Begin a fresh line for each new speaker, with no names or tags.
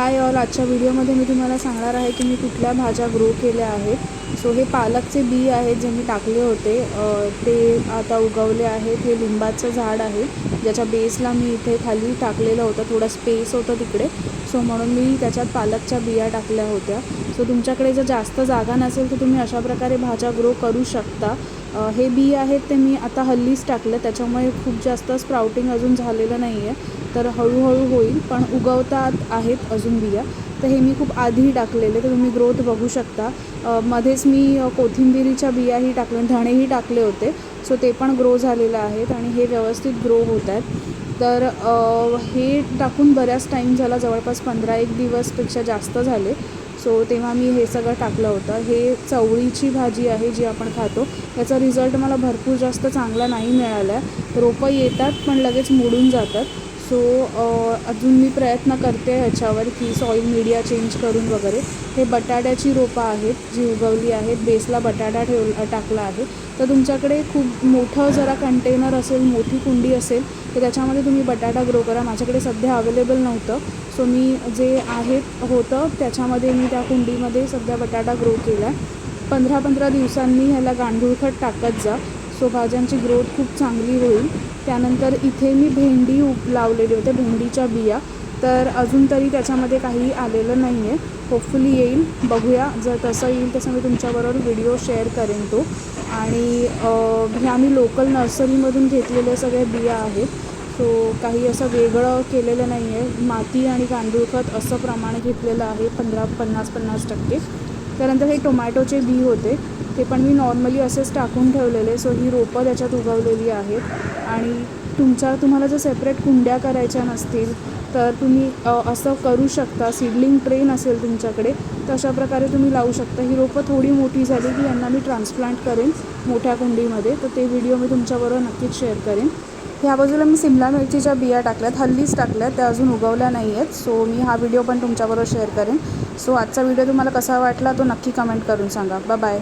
Hi all आजच्या व्हिडिओमध्ये मी तुम्हाला सांगणार आहे की मी कुठल्या भाज्या ग्रो केल्या आहेत. सो हे पालकचे बी आहेत जे मी टाकले होते. ते आता उगवले आहेत. हे लिंबाचं झाड आहे. ज्याच्या बेसला मी इथे खाली टाकलेलं होतं. थोडा स्पेस होतं तिकडे. सो म्हणून मी त्याच्यात पालकच्या बिया टाकल्या होत्या. सो तुमच्याकडे जर जास्त जागा नसेल तर तुम्ही अशा प्रकारे भाज्या ग्रो करू शकता. हे बी आहेत ते मी आता हल्लीच टाकलं त्याच्यामुळे खूप जास्त स्प्राउटिंग अजून झालेलं नाही आहे तर हळूहळू होईल पण उगवतात आहेत अजून बिया. तर हे मी खूप आधी टाकलेले तर तुम्ही ग्रोथ बघू शकता. मध्येच मी कोथिंबिरीच्या बियाही टाकले धणेही टाकले होते. सो ते पण ग्रो झालेलं आहेत आणि हे व्यवस्थित ग्रो होत आहेत. तर हे टाकून बऱ्याच टाईम झाला जवळपास पंधरा एक दिवसपेक्षा जास्त झाले. सो तेव्हा मी हे सगळं टाकलं होतं. हे चवळीची भाजी आहे जी आपण खातो. याचा रिझल्ट मला भरपूर जास्त चांगला नाही मिळाला. आहे रोपं येतात पण लगेच मोडून जातात. सो अजून मी प्रयत्न करते ह्याच्यावर की सॉईल मीडिया चेंज करून वगैरे. हे बटाट्याची रोपं आहेत जी उगवली आहेत. बेसला बटाटा ठेव टाकला आहे. तर तुमच्याकडे खूप मोठं जरा कंटेनर असेल मोठी कुंडी असेल तर त्याच्यामध्ये तुम्ही बटाटा ग्रो करा. माझ्याकडे सध्या अवेलेबल नव्हतं. सो मी जे आहेत होतं त्याच्यामध्ये मी त्या कुंडीमध्ये सध्या बटाटा ग्रो केला आहे पंधरा पंधरा दिवसांनी ह्याला गांडूळखत टाकत जा. सो भाज्यांची ग्रोथ खूप चांगली होईल. त्यानंतर इथे मी भेंडी उप लावलेली होते भेंडीच्या बिया. तर अजून तरी त्याच्यामध्ये काही आलेलं नाही आहे होपफुली येईल. बघूया. जर तसं येईल तसं मी तुमच्याबरोबर व्हिडिओ शेअर करेन तो. आणि ह्या मी लोकल नर्सरीमधून घेतलेले सगळ्या बिया आहेत. सो काही असं वेगळं केलेलं नाही आहे माती आणि गांडूळखत असं प्रमाण घेतलेलं आहे पंधरा पन्नास पन्नास टक्के. त्यानंतर हे टोमॅटोचे बी होते. ते पण मी नॉर्मली असेच टाकून ठेवलेले. सो ही रोपं त्याच्यात उगवलेली आहेत. आणि तुमच्या तुम्हाला जर सेपरेट कुंड्या करायच्या नसतील तर तुम्ही असं करू शकता. सीडलिंग ट्रेन असेल तुमच्याकडे तर अशा प्रकारे तुम्ही लावू शकता. ही रोपं थोडी मोठी झाली की यांना मी ट्रान्सप्लांट करेन मोठ्या कुंडीमध्ये. तर ते व्हिडिओ मी तुमच्याबरोबर नक्कीच शेअर करेन. ह्या बाजूला मी सिमला मिरचीच्या बिया टाकल्यात हल्लीच टाकल्यात त्या अजून उगवल्या नाही आहेत सो मी हा व्हिडिओ पण तुमच्याबरोबर शेअर करेन. सो आजचा व्हिडिओ तुम्हाला कसा वाटला तो नक्की कमेंट करून सांगा. बाय